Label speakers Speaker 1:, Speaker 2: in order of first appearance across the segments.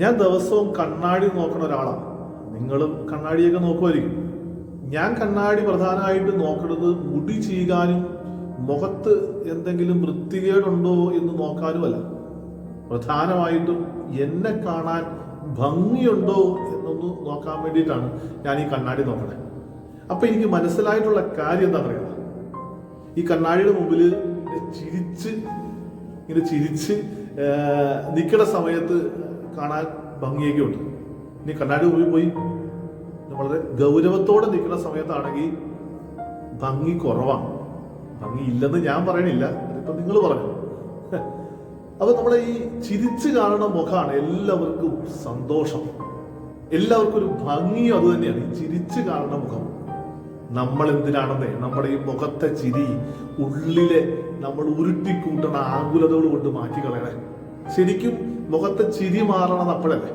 Speaker 1: ഞാൻ ദിവസവും കണ്ണാടി നോക്കുന്ന ഒരാളാണ് നിങ്ങളും കണ്ണാടിയൊക്കെ നോക്കുമായിരിക്കും. ഞാൻ കണ്ണാടി പ്രധാനമായിട്ട് നോക്കുന്നത് മുടി ചീകാനും മുഖത്ത് എന്തെങ്കിലും വൃത്തികേടുണ്ടോ എന്ന് നോക്കാനുമല്ല. പ്രധാനമായിട്ടും എന്നെ കാണാൻ ഭംഗിയുണ്ടോ എന്നൊന്ന് നോക്കാൻ വേണ്ടിയിട്ടാണ് ഞാൻ ഈ കണ്ണാടി നോക്കണേ. അപ്പൊ എനിക്ക് മനസ്സിലായിട്ടുള്ള കാര്യം എന്താ പറയുക ഈ കണ്ണാടിയുടെ മുമ്പിൽ ചിരിച്ച് ഇങ്ങനെ ചിരിച്ച് നിൽക്കുന്ന സമയത്ത് കാണാൻ ഭംഗിയൊക്കെ ഉണ്ട് ഇനി കണ്ണാടി പോയി. പോയി വളരെ ഗൗരവത്തോടെ നിൽക്കുന്ന സമയത്താണെങ്കിൽ ഭംഗി കുറവാണ്. ഭംഗി ഇല്ലെന്ന് ഞാൻ പറയണില്ല അതിപ്പോ നിങ്ങൾ പറഞ്ഞു. അപ്പൊ നമ്മളെ ഈ ചിരിച്ചു കാണുന്ന മുഖമാണ് എല്ലാവർക്കും സന്തോഷം. എല്ലാവർക്കും ഒരു ഭംഗിയും അത് തന്നെയാണ്. ഈ ചിരിച്ചു കാണുന്ന മുഖം. നമ്മൾ എന്തിനാണെന്നേ? നമ്മുടെ ഈ മുഖത്തെ ചിരി ഉള്ളിലെ നമ്മൾ ഉരുട്ടിക്കൂട്ടണ ആകുലതകൾ കൊണ്ട് മാറ്റി കളയണേ ശരിക്കും മുഖത്തെ ചിരി മാറണത് അപ്പോഴല്ലേ?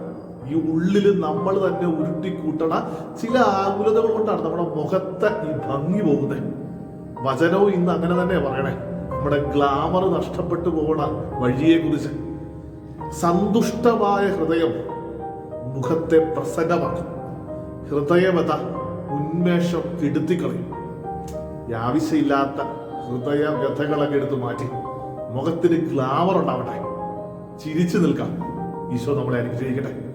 Speaker 1: ഈ ഉള്ളിൽ നമ്മൾ തന്നെ ഉരുട്ടിക്കൂട്ടണ ചില ആകുലതകൾ കൊണ്ടാണ് നമ്മുടെ മുഖത്തെ ഈ ഭംഗി പോകുന്നത് വചനവും ഇന്ന് അങ്ങനെ തന്നെ പറയണേ. നമ്മുടെ ഗ്ലാമർ നഷ്ടപ്പെട്ടു പോകണ വഴിയെ കുറിച്ച്. സന്തുഷ്ടമായ ഹൃദയം മുഖത്തെ പ്രസന്നമാക്കും. ഹൃദയമത ഉന്മേഷം കെടുത്തിക്കളയും ആവശ്യമില്ലാത്ത ഹൃദയ വ്യഥകളൊക്കെ എടുത്ത് മാറ്റി മുഖത്തിന് ഗ്ലാമർ ഉണ്ടാവട്ടെ ചിരിച്ചു നിൽക്കാം. ഈശോ നമ്മളെ അനുഗ്രഹിക്കട്ടെ.